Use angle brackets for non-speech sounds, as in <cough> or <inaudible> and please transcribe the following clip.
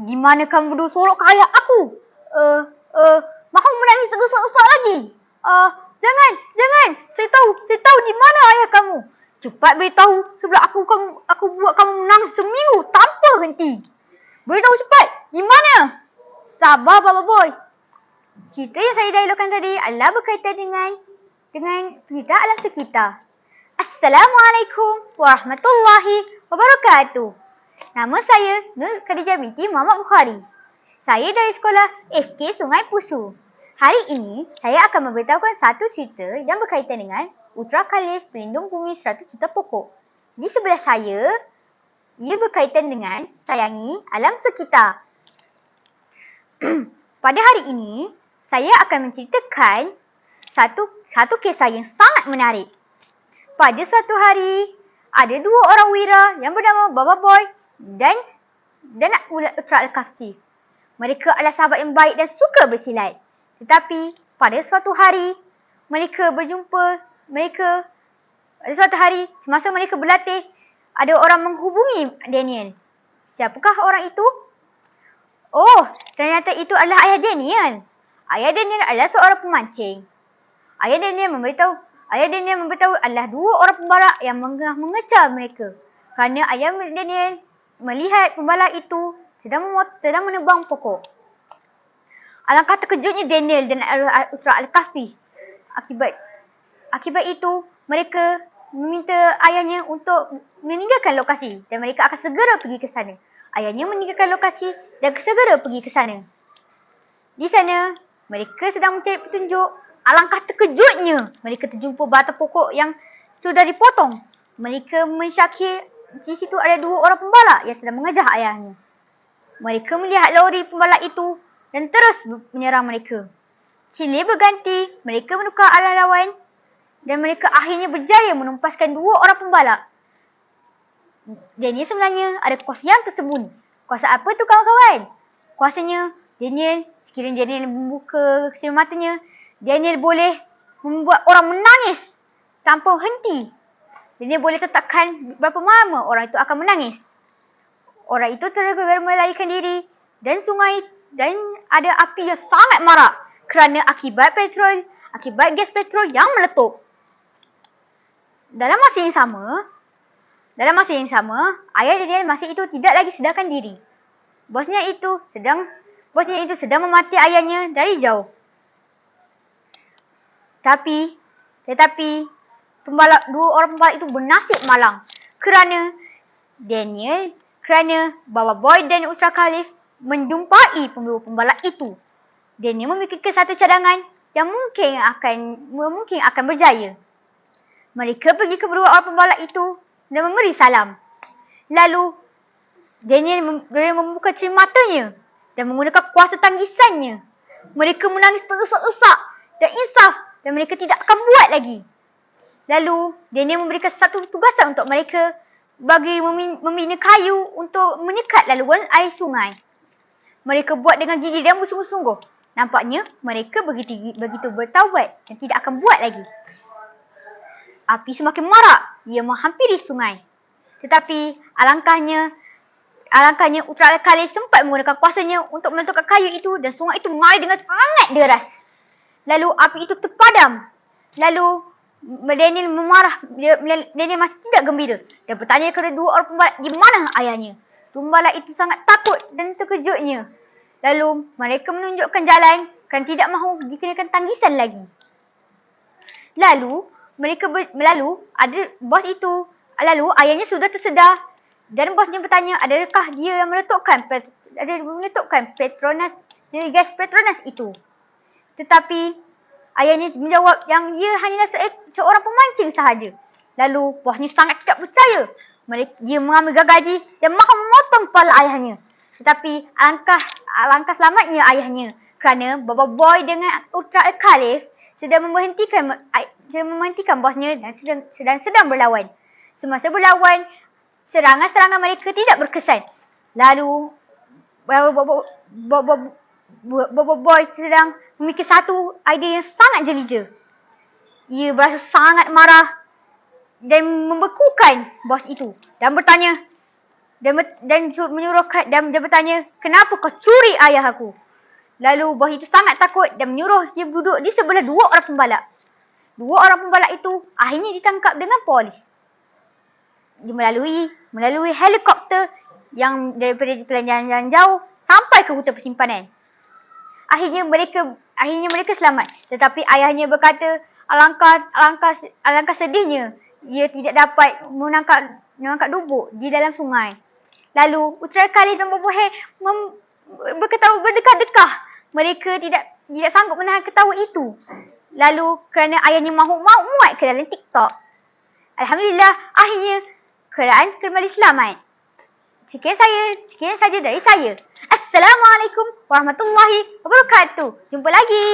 Di mana kamu berdua sorok ke ayah aku? Uh, uh, mahu menangis tergesak-gesak lagi? Uh, jangan, jangan. Saya tahu, saya tahu di mana ayah kamu. Cepat beritahu sebelum aku kamu, aku buat kamu menangis seminggu tanpa henti. Beritahu cepat, di mana? Sabar, Baba Boy. Cerita yang saya dialogkan tadi adalah berkaitan dengan dengan berita alam sekitar. Assalamualaikum warahmatullahi wabarakatuh. Nama saya Nur Khadijah binti Muhammad Bukhari. Saya dari sekolah SK Sungai Pusu. Hari ini, saya akan memberitahukan satu cerita yang berkaitan dengan Ultra Khalif Pelindung Bumi 100 Juta Pokok. Di sebelah saya, ia berkaitan dengan sayangi alam sekitar. <clears throat> Pada hari ini, saya akan menceritakan satu satu kisah yang sangat menarik. Pada suatu hari, ada dua orang wira yang bernama Baba Boy dan dan ulat Ultra Al-Kahfi. Mereka adalah sahabat yang baik dan suka bersilat. Tetapi pada suatu hari, mereka berjumpa, mereka pada suatu hari semasa mereka berlatih, ada orang menghubungi Daniel. Siapakah orang itu? Oh, ternyata itu adalah ayah Daniel. Ayah Daniel adalah seorang pemancing. Ayah Daniel memberitahu, ayah Daniel memberitahu adalah dua orang pembalak yang mengejar mereka. Kerana ayah Daniel melihat pembalak itu sedang sedang menebang pokok. Alangkah terkejutnya Daniel dan Ultra Al-Kahfi. Akibat akibat itu, mereka meminta ayahnya untuk meninggalkan lokasi dan mereka akan segera pergi ke sana. Ayahnya meninggalkan lokasi dan segera pergi ke sana. Di sana, mereka sedang mencari petunjuk. Alangkah terkejutnya mereka terjumpa batang pokok yang sudah dipotong. Mereka mensyakir di situ ada dua orang pembalak yang sedang mengejar ayahnya. Mereka melihat lori pembalak itu dan terus menyerang mereka. Silih berganti, mereka menukar arah lawan dan mereka akhirnya berjaya menumpaskan dua orang pembalak. Daniel sebenarnya ada kuasa yang tersembunyi. Kuasa apa tu kawan-kawan? Kuasanya Daniel, sekiranya Daniel membuka kesimu matanya, Daniel boleh membuat orang menangis tanpa henti. Daniel boleh tetapkan berapa lama orang itu akan menangis. Orang itu terus melarikan diri dan sungai dan ada api yang sangat marak kerana akibat petrol, akibat gas petrol yang meletup. Dalam masa yang sama, dalam masa yang sama, ayah Daniel masih itu tidak lagi sedarkan diri. Bosnya itu sedang bosnya itu sedang memati ayahnya dari jauh. Tapi, tetapi pembalap dua orang pembalap itu bernasib malang kerana Daniel, kerana Baba Boy dan Ultra Khalif menjumpai pembalap pembalap itu. Daniel memikirkan satu cadangan yang mungkin akan mungkin akan berjaya. Mereka pergi ke kedua orang pembalap itu dan memberi salam. Lalu Daniel mem membuka cermin matanya dan menggunakan kuasa tanggisannya. Mereka menangis tersesak-esak dan insaf dan mereka tidak akan buat lagi. Lalu Daniel memberikan satu tugasan untuk mereka bagi membina kayu untuk menyekat laluan air sungai. Mereka buat dengan gigi dan bersungguh-sungguh. Nampaknya mereka begitu, begitu bertaubat dan tidak akan buat lagi. Api semakin marak. Ia menghampiri sungai. Tetapi alangkahnya alangkahnya Ultra Kali sempat menggunakan kuasanya untuk meletupkan kayu itu dan sungai itu mengalir dengan sangat deras. Lalu api itu terpadam. Lalu Daniel memarah. Daniel masih tidak gembira. Dan bertanya kepada dua orang pembalap di mana ayahnya. Pembalap itu sangat takut dan terkejutnya. Lalu mereka menunjukkan jalan kerana tidak mahu dikenakan tanggisan lagi. Lalu mereka ber, lalu ada bos itu lalu ayahnya sudah tersedar dan bosnya bertanya adakah dia yang meletupkan ada meletupkan Petronas gas Petronas itu. Tetapi ayahnya menjawab yang dia hanyalah se seorang pemancing sahaja. Lalu bosnya sangat tidak percaya. Dia mengambil gagaji dan mahu memotong kepala ayahnya. Tetapi alangkah alangkah selamatnya ayahnya kerana Baba Boy dengan Ultra Khalif sedang memberhentikan sedang memberhentikan bosnya dan sedang, sedang sedang berlawan. Semasa berlawan, serangan-serangan mereka tidak berkesan. Lalu Baba Boy sedang memikir satu idea yang sangat jelija. Ia berasa sangat marah dan membekukan bos itu dan bertanya, dan, dan menyuruh dan dia bertanya, kenapa kau curi ayah aku? Lalu buah itu sangat takut dan menyuruh dia duduk di sebelah dua orang pembalap. Dua orang pembalap itu akhirnya ditangkap dengan polis. Dia melalui melalui helikopter yang daripada jalan jauh sampai ke hutan persimpanan. Akhirnya mereka akhirnya mereka selamat. Tetapi ayahnya berkata alangkah alangkah alangkah sedihnya ia tidak dapat menangkap menangkap dubuk di dalam sungai. Lalu Utara Khalid dan Bobo Hai berketawa berdekat-dekat mereka tidak tidak sanggup menahan ketawa itu. Lalu kerana ayahnya mahu mau muat ke dalam TikTok. Alhamdulillah akhirnya kerajaan kembali selamat. Sekian saya, sekian saja dari saya. Assalamualaikum warahmatullahi wabarakatuh. Jumpa lagi.